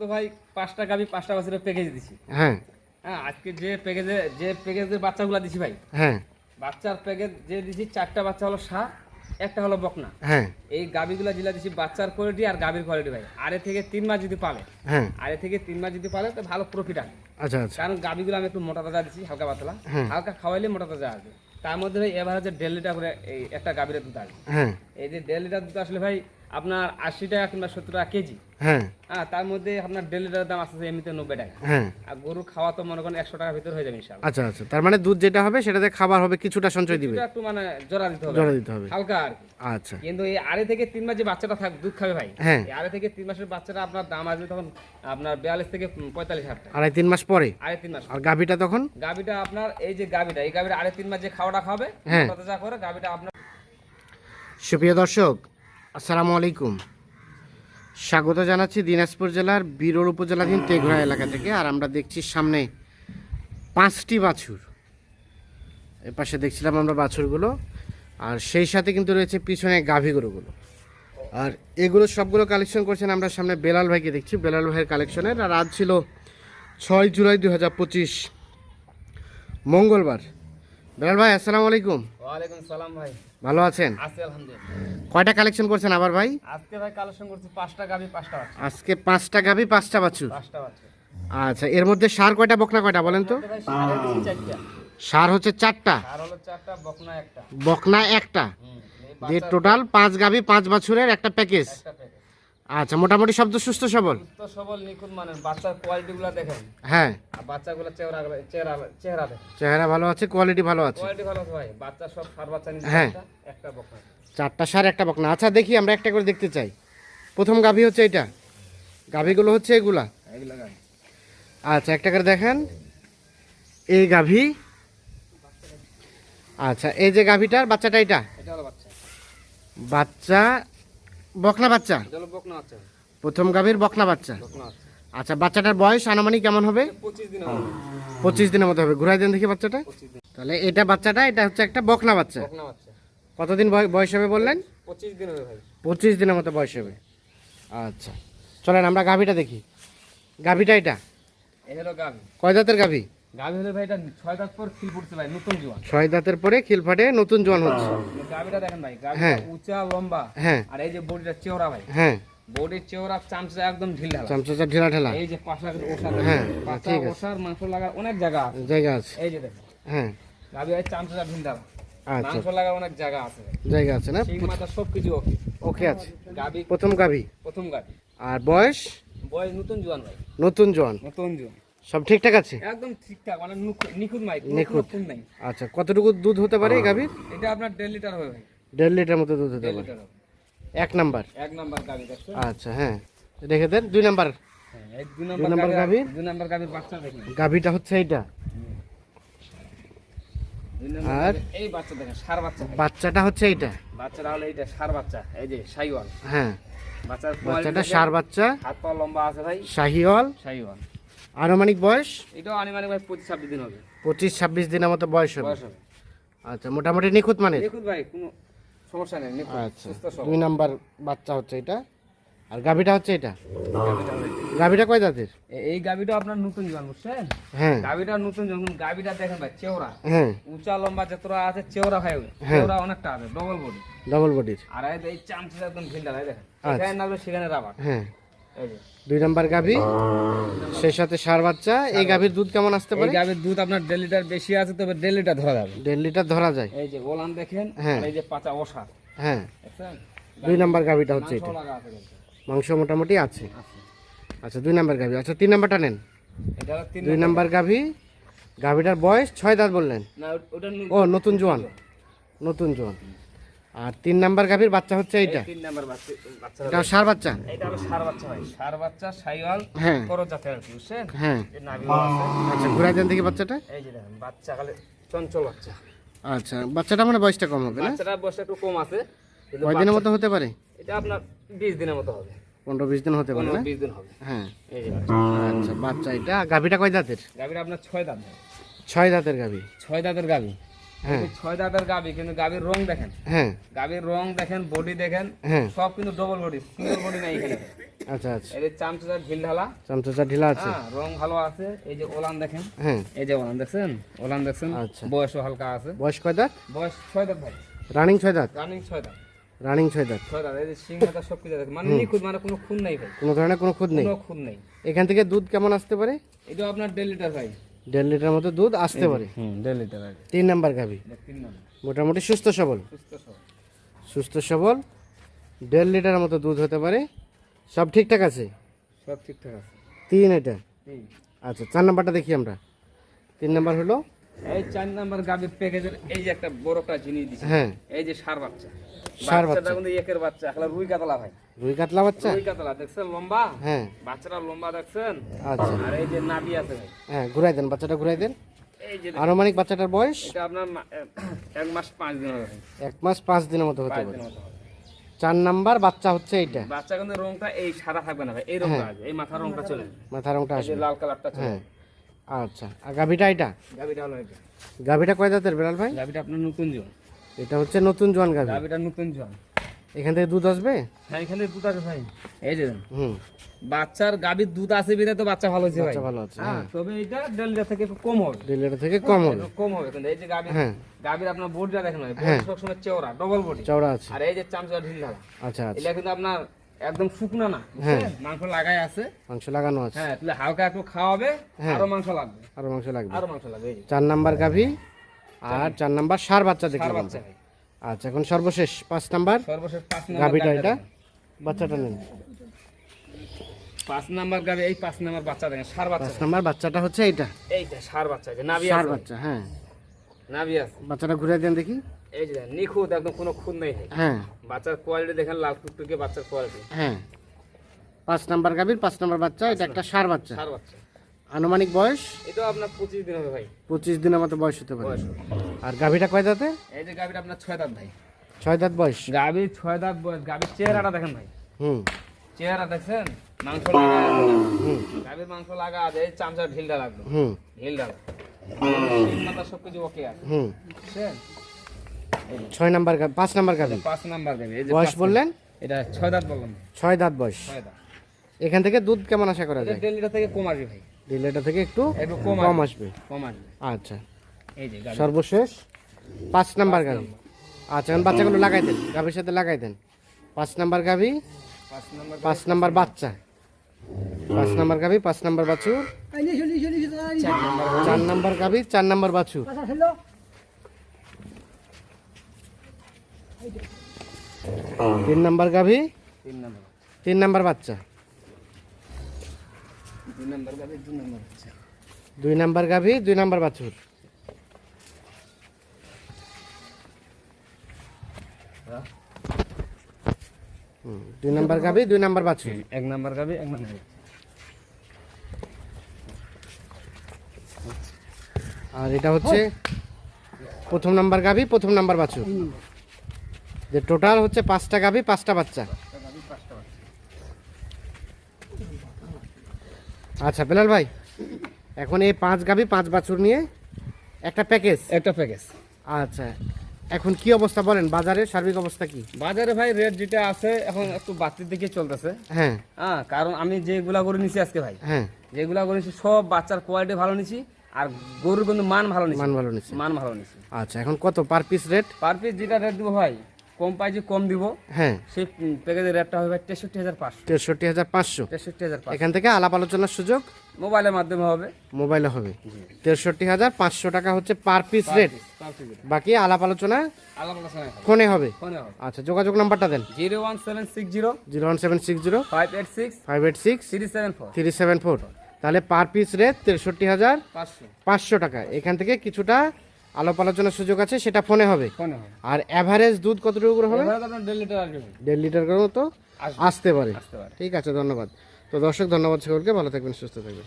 তো ভাই পাঁচটা গাবি পাঁচটা বছরের প্যাকেজ দিছি। হ্যাঁ। হ্যাঁ আজকে যে প্যাকেজে যে প্যাকেজের বাচ্চাগুলো দিছি ভাই হ্যাঁ। বাচ্চার প্যাকেজ যে দিছি চারটা বাচ্চা হলো সা একটা হলো বকনা। হ্যাঁ। এই গাবিগুলো যেগুলো দিছি বাচ্চার কোয়ালিটি আর গাবির কোয়ালিটি ভাই। আরে থেকে তিন মাস যদি পালে হ্যাঁ। আরে থেকে তিন মাস যদি পালে তো ভালো প্রফিট আসবে আচ্ছা আচ্ছা। কারণ গাবিগুলো আমি একটু মোটা তাজা দিচ্ছি হালকা পাতলা। হ্যাঁ। হালকা খাওয়াইলে মোটা তাজা আসবে। তার মধ্যে ভাই এবার হচ্ছে দেড় লিটার করে এই একটা গাভীর দুধ আসবে। হ্যাঁ। এই যে দেড় লিটার দুধ আসলে ভাই আপনার আশি টাকা কিংবা সত্তর টাকা কেজি। হ্যাঁ। হ্যাঁ তার মধ্যে আপনার দেড় লিটারের দাম আসছে এমনিতে নব্বই টাকা। হ্যাঁ। আর গরু খাওয়া তো মনে করেন একশো টাকার ভিতর হয়ে যাবে ইনশাল্লাহ আচ্ছা আচ্ছা। তার মানে দুধ যেটা হবে সেটাতে খাবার হবে কিছুটা সঞ্চয় দিবে। একটু মানে জোড়া দিতে হবে। জোড়া দিতে হবে। হালকা আর আচ্ছা। কিন্তু এই আড়ে থেকে তিন মাস যে বাচ্চাটা থাক দুধ খাবে ভাই। হ্যাঁ। এই আড়ে থেকে তিন মাসের বাচ্চাটা আপনার দাম আসবে তখন আপনার বিয়াল্লিশ থেকে পঁয়তাল্লিশ হাজার আড়াই তিন মাস পরে? আড়াই তিন মাস আর গাভিটা তখন? গাবিটা আপনার এই যে গাবিটা এই গাবিটা আড়ে তিন মাস যে খাওয়াটা খাবে হ্যাঁ। যা করে গাবিটা আপনার সুপ্রিয় দর্শক আসসালামু আলাইকুম। স্বাগত জানাচ্ছি দিনাজপুর জেলার বিরল উপজেলাধীন তেঘরা এলাকা থেকে, আর আমরা দেখছি সামনে পাঁচটি বাছুর। পাশে দেখছিলাম আমরা বাছুরগুলো, আর সেই সাথে কিন্তু রয়েছে পিছনে গাভী গরুগুলো। আর এগুলো সবগুলো কালেকশন করছেন আমরা সামনে বেলাল ভাইকে দেখছি। বেলাল ভাইয়ের কালেকশনের, আর আজ ছিল ছয় জুলাই দু হাজার পঁচিশ, মঙ্গলবার। বেলাল ভাই আসসালামু আলাইকুম। ওয়ালাইকুম সালাম ভাই। ভালো আছেন? আছি আলহামদুলিল্লাহ। কয়টা কালেকশন করছেন আবার ভাই? আজকে ভাই কালেকশন করছি পাঁচটা গাবি পাঁচটা বাচ্চা আজকে পাঁচটা গাভি পাঁচটা বাছুর? পাঁচটা বাচ্চা আচ্ছা এর মধ্যে সার কয়টা বকনা কয়টা বলেন তো? সার হচ্ছে চারটা। বকনা একটা। বকনা একটা। টোটাল পাঁচ গাভি পাঁচ বাছুরের একটা প্যাকেজ একটা প্যাকেজ আচ্ছা মোটামুটি শব্দ সুস্থ সবল? সুস্থ সবল নিখুঁত মানে বাচ্চার কোয়ালিটিগুলো দেখেন। হ্যাঁ। আর বাচ্চাগুলো চেহারা চেহারা চেহারা দেখেন। চেহারা ভালো আছে কোয়ালিটি ভালো আছে। কোয়ালিটি ভালো আছে ভাই। বাচ্চা সব সার বাচ্চা নিচে হ্যাঁ। একটা, বকনা চারটা সার একটা বকনা আচ্ছা দেখি আমরা একটা করে দেখতে চাই। প্রথম গাভি হচ্ছে এটা। গাভিগুলো হচ্ছে এগুলা। আচ্ছা একটা করে দেখেন। এই গাভি। আচ্ছা এই যে গাভিটার বাচ্চাটা এটা? এটা হলো বাচ্চা। বাচ্চা বকনা বাচ্চা? বকনা বাচ্চা। প্রথম গাভীর বকনা বাচ্চা? আচ্ছা বাচ্চাটার বয়স আনুমানিক কেমন হবে? পঁচিশ দিনের মতো হবে। ঘুরাই দেন দেখি বাচ্চাটা। তাহলে এটা বাচ্চাটা এটা হচ্ছে একটা বকনা বাচ্চা। কতদিন বয়- বয়স হবে বললেন? পঁচিশ দিন পঁচিশ দিনের মতো বয়স হবে। আচ্ছা চলেন আমরা গাভীটা দেখি। গাভীটা এটা? কয় দাঁতের গাভী? গাবি হলো ভাই এটা ছয় দাঁত পর খিল ভাই নতুন জোয়ান। ছয় দাঁতের পরে খিল ফাটে নতুন জোয়ান হচ্ছে। গাবিটা দেখেন ভাই হ্যাঁ। উঁচা লম্বা হ্যাঁ। আর এই যে বডিটা চেওড়া ভাই। হ্যাঁ। বডির চেওড়া চামচা একদম ঢিল ঢালা চামচা ঢেলা ঢেলা এই যে পাশা ওষার হ্যাঁ, ঠিক আছে। ওষার মাংস লাগার অনেক জায়গা আছে। জায়গা আছে। এই যে দেখেন। হ্যাঁ। গাবি ভাই চামচা ঢিল ঢালা আচ্ছা। মাংস লাগার অনেক জায়গা আছে। জায়গা আছে না? ঠিক মাথা সব কিছু ওকে। ওকে আছে। গাবি প্রথম গাভী। প্রথম গাবি আর বয়স? বয়স নতুন জোয়ান ভাই। নতুন জোয়ান। নতুন জোয়ান। সব ঠিকঠাক আছে? একদম ঠিকঠাক মানে নুখ- নিখুঁত মাই নিখুঁত। নাই। আচ্ছা কতটুকু দুধ হতে পারে গাভীর? এটা আপনার দেড় লিটার হবে ভাই। দেড় লিটার মতো দুধ হতে পারে। এক নাম্বার? এক নাম্বার গাবি দেখছ আচ্ছা হ্যাঁ। রেখে দেন দুই নাম্বার। হ্যাঁ দুই দুই নাম্বার নাম্বার গাবি গাভী? দুই নাম্বার গাবির বাচ্চা দেখেন। গাভীটা হচ্ছে এইটা। আর? এই বাচ্চা দেখেন সার বাচ্চা বাচ্চাটা হচ্ছে এইটা। বাচ্চাটা হলো এইটা সার বাচ্চা এই যে সাইওয়াল হ্যাঁ। বাচ্চার বাচ্চাটা সার বাচ্চা। হাত পা লম্বা আছে ভাই। শাহিওয়াল। সাইওয়াল আনুমানিক বয়স? এটাও আনুমানিক ভাই পঁচিশ ছাব্বিশ দিন হবে। পঁচিশ ছাব্বিশ দিনের মতো বয়স হবে। বয়স হবে। আচ্ছা মোটামুটি নিখুঁত মানের? দেখুন ভাই কোনো সমস্যা নেই আচ্ছা দুই নাম্বার বাচ্চা হচ্ছে এটা। আর গাভীটা হচ্ছে এটা? গাভীটা কয় দাঁতের এই গাবিটা আপনার নতুন জোয়ান বুঝছেন? হ্যাঁ। গাবিটা নতুন যখন গাবিটা দেখেন ভাই চেওড়া। হ্যাঁ। উঁচা লম্বা যতটা আছে চেওড়া ভাই হ্যাঁ। চেওড়া অনেকটা আছে ডবল বডি ডবল বডির আর এই চামচা একদম ভিন্ডা ভাই দেখেন। আচ্ছা। এখানে নামলে সেখানে রাবার হ্যাঁ। দুই নাম্বার গাভী। সেই সাথে সার বাচ্চা এই গাভীর দুধ কেমন আসতে পারে? গাভীর দুধ আপনার দেড় লিটার বেশি আছে তবে দেড় লিটার ধরা যাবে। দেড় লিটার ধরা যায়। এই যে ওলান দেখেন হ্যাঁ। এই যে পাচা ওষা। হ্যাঁ। দুই নাম্বার গাভীটা হচ্ছে এটা। মাংস মোটামুটি আছে। আচ্ছা দুই নাম্বার গাভী। আচ্ছা তিন নাম্বারটা নেন। এটা তিন দুই নাম্বার গাভী। গাভীটার বয়স ছয় দাঁত বললেন। না ওটা ও নতুন জোয়ান। নতুন জোয়ান। আর তিন নাম্বার গাভীর বাচ্চা হচ্ছে এই এইটা তিন নাম্বার বাচ্চা এটা সার বাচ্চা? এটা হলো সার বাচ্চা ভাই। সার বাচ্চা সাইওয়াল হ্যাঁ। করো জাতের আর কি বুঝছেন? হ্যাঁ। এই নাভি আছে। আচ্ছা ঘুরাই দেন দেখি বাচ্চাটা। এই যে দেখেন বাচ্চা খালি চঞ্চল বাচ্চা। আচ্ছা বাচ্চাটা মানে বয়সটা কম হবে না? বাচ্চাটার বয়স একটু কম আছে কয় দিনের মতো হতে পারে? এটা আপনার বিশ দিনের মতো হবে। পনেরো বিশ দিন হতে পারে না? বিশ দিন হবে। হ্যাঁ। আচ্ছা বাচ্চা এটা গাভীটা কয় দাঁতের? গাভীটা আপনার ছয় দাঁত। ছয় দাঁতের গাভী। ছয় দাঁতের গাভী। ছয় দাঁতের গাবি কিন্তু গাবির রং দেখেন। হ্যাঁ। গাবির রং দেখেন বডি দেখেন হ্যাঁ। সব কিন্তু ডবল বডি সিঙ্গেল বডি নাই এখানে। আচ্ছা আচ্ছা। এই যে চামচা ঢিল ঢালা। চামচা ঢিলা আছে। হ্যাঁ রং ভালো আছে। এই যে ওলান দেখেন। হ্যাঁ। এই যে ওলান দেখছেন? ওলান দেখছেন? আচ্ছা। বয়সও হালকা আছে। বয়স কয় দাঁত? বয়স ছয় দাঁত ভাই। রানিং ছয় দাঁত? রানিং ছয় দাঁত। রানিং ছয় দাঁত। ছয় দাঁত। এই যে সিং সব কিছু মানে নিখুঁত মানে কোনো খুন নাই ভাই। কোনো ধরনের কোনো নেই? কোনো খুন নেই। এখান থেকে দুধ কেমন আসতে পারে? এটা আপনার দেড় লিটার ভাই। দেড় লিটার মতো দুধ আসতে পারে। দেড় লিটার তিন নাম্বার গাভি। মোটামুটি সুস্থ সবল। সুস্থ সবল। দেড় লিটার মতো দুধ হতে পারে। সব ঠিকঠাক আছে? সব ঠিকঠাক আছে। তিন এটা? আচ্ছা চার নাম্বারটা দেখি আমরা। তিন নাম্বার হলো এই চার নাম্বার গাভীর প্যাকেজের এই যে একটা বড় একটা জিনিস দিচ্ছে হ্যাঁ। এই যে সার বাচ্চা। বাচ্চাটা বাচ্চা। কিন্তু একের বাচ্চা এখন রুই কাতলা ভাই। রুই কাতলা বাচ্চা? রুই কাতলা দেখছেন লম্বা? হ্যাঁ। বাচ্চাটা লম্বা দেখছেন? আচ্ছা। আর এই যে নাভি আছে ভাই। হ্যাঁ ঘুরাই দেন বাচ্চাটা ঘুরাই দেন। আনুমানিক বাচ্চাটার বয়স? এটা আপনার এক মাস পাঁচ দিন হবে এক মাস পাঁচ দিনের মতো হতে পারে। চার নাম্বার বাচ্চা হচ্ছে এইটা। বাচ্চা কিন্তু রংটা এই সাদা থাকবে না ভাই এই রংটা আছে এই মাথার রংটা চলে। মাথা রংটা আসবে। লাল কালারটা চলে হ্যাঁ। আচ্ছা আর গাভিটা এটা? গাভীটা হলো এটা। গাভিটা কয় দাঁতের বেলাল ভাই? গাভীটা আপনার নতুন জন এটা হচ্ছে নতুন জোয়ান গাভি। গাভীটা নতুন জন এখান থেকে দুধ আসবে? হ্যাঁ এখানে দুধ আছে ভাই। এই যে হুম। বাচ্চার গাভীর দুধ আছে বিধায় তো বাচ্চা ভালো হয়েছে ভাই। বাচ্চা ভালো আছে হ্যাঁ তবে এটা দেড় লিটার থেকে একটু কম হবে। দেড় লিটার থেকে কম হবে। কম হবে। কিন্তু এই যে গাভীর হ্যাঁ। গাভীর আপনার বডিটা দেখেন ভাই হ্যাঁ। বডি সবসময় চওড়া ডবল বডি চওড়া আছে। আর এই যে চামচা ঢিল ঢালা। আচ্ছা আচ্ছা। এটা কিন্তু আপনার একদম শুকনা না হ্যাঁ। মাংস লাগাই আছে। মাংস লাগানো আছে। হ্যাঁ তাহলে হালকা একটু খাওয়াবে হ্যাঁ। আরও মাংস লাগবে। আরও মাংস লাগবে। আরও মাংস লাগবে চার নাম্বার গাভি আর চার নাম্বার সার বাচ্চা দেখলাম বাচ্চা আচ্ছা এখন সর্বশেষ পাঁচ নাম্বার। সর্বশেষ পাঁচ নাম্বার গাভিটা গাভীটা এটা। বাচ্চাটা নেন। পাঁচ নাম্বার গাভি এই পাঁচ নাম্বার বাচ্চা দেখেন সার বাচ্চা পাঁচ নাম্বার বাচ্চাটা হচ্ছে এইটা। এইটা সার বাচ্চা যে নাভি সার বাচ্চা হ্যাঁ। নাভি আছে। বাচ্চাটা ঘুরে দেন দেখি। এই যে নিখুঁত একদম কোনো খুন নেই। হ্যাঁ। বাচ্চার কোয়ালিটি দেখেন লাল টুকটুকে বাচ্চার কোয়ালিটি হ্যাঁ। পাঁচ নাম্বার গাভীর পাঁচ নাম্বার বাচ্চা এটা একটা সার বাচ্চা। সার বাচ্চা। আনুমানিক বয়স? এটা আপনার পঁচিশ দিন হবে ভাই। পঁচিশ দিনের মতো বয়স হতে পারে। আর গাভীটা কয় দাঁতে? এই যে গাভিটা আপনার ছয় দাঁত ভাই। ছয় দাঁত বয়স। গাভীর ছয় দাঁত বয়স গাভির চেহারাটা দেখেন ভাই। হুম। চেহারা দেখছেন মাংস লাগা গাভির মাংস লাগা আছে এই চামচা ঢিলটা হুম। ঢিল ডালা তিন মাথা সব কিছু ওকে আছে। ছয় নাম্বার পাঁচ নাম্বার গাভী। পাঁচ নাম্বার গাভি বয়স বললেন? এটা ছয় দাঁত বললাম। ছয় দাঁত বয়স। ছয় দাঁত। এখান থেকে দুধ কেমন আশা করা যায়? থেকে কম আসবে ভাই। ডিলেটা থেকে একটু কম আসবে। কম আসবে। আচ্ছা। এই যে সর্বশেষ পাঁচ নাম্বার গাভী। আচ্ছা এখন বাচ্চাগুলো লাগাই দেন। গাভীর সাথে লাগাই দেন। পাঁচ নাম্বার গাভী পাঁচ নাম্বার বাচ্চা। পাঁচ নাম্বার গাভী পাঁচ নাম্বার বাছুর চার নাম্বার গাভী চার নাম্বার বাছুর তিন নাম্বার গাভী? তিন নাম্বার বাচ্চা। দুই নাম্বার গাভী দুই নাম্বার বাছুর। দুই নাম্বার গাভী দুই নাম্বার বাছুর। এক নাম্বার গাভি এক নাম্বার আর এটা হচ্ছে প্রথম নাম্বার গাভী প্রথম নাম্বার বাছুর। যে টোটাল হচ্ছে পাঁচটা গাভী পাঁচটা বাচ্চা। আচ্ছা বেলাল ভাই এখন এই পাঁচ গাভী পাঁচ বাছুর নিয়ে একটা প্যাকেজ। একটা প্যাকেজ। আচ্ছা এখন কি অবস্থা বলেন? বাজারে সার্বিক অবস্থা কি? বাজারে ভাই রেট যেটা আছে এখন একটু বাড়তির দিকে চলতেছে। হ্যাঁ। হ্যাঁ কারণ আমি যেগুলা গরু নিছি আজকে ভাই হ্যাঁ। যেগুলা গরু নিছি সব বাচ্চার কোয়ালিটি ভালো নিছি আর গরুর কিন্তু মান ভালো নিছি। মান ভালো নিছি। মান ভালো নিছি। আচ্ছা এখন কত? Per piece rate per piece যেটা রেট দেবো ভাই কম পাইছি কম দিব হ্যাঁ। সেই প্যাকেজের রেটটা হবে তেষট্টি হাজার পাঁচশো। তেষট্টি হাজার পাঁচশো? তেষট্টি হাজার এখান থেকে আলাপ আলোচনার সুযোগ? মোবাইলের মাধ্যমে হবে। মোবাইলে হবে। তেষট্টি হাজার পাঁচশো টাকা হচ্ছে পার পিস রেট। বাকি আলাপ আলোচনা ফোনে হবে। আচ্ছা যোগাযোগ নাম্বারটা দেন। Zero one seven six zero. Zero one seven six zero. Five eight six. Five eight six. Three seven four. Three seven four. তাহলে পার পিস রেট তেষট্টি হাজার পাঁচশো টাকা। এখান থেকে কিছুটা আলাপ আলোচনার সুযোগ আছে সেটা ফোনে হবে। ফোনে হবে। আর অ্যাভারেজ দুধ কতটুকু করে হবে? দেড় লিটার আসবে দেড় লিটার করে মতো আসতে পারে। ঠিক আছে ধন্যবাদ। তো দর্শক ধন্যবাদ সকলকে। ভালো থাকবেন সুস্থ থাকবেন।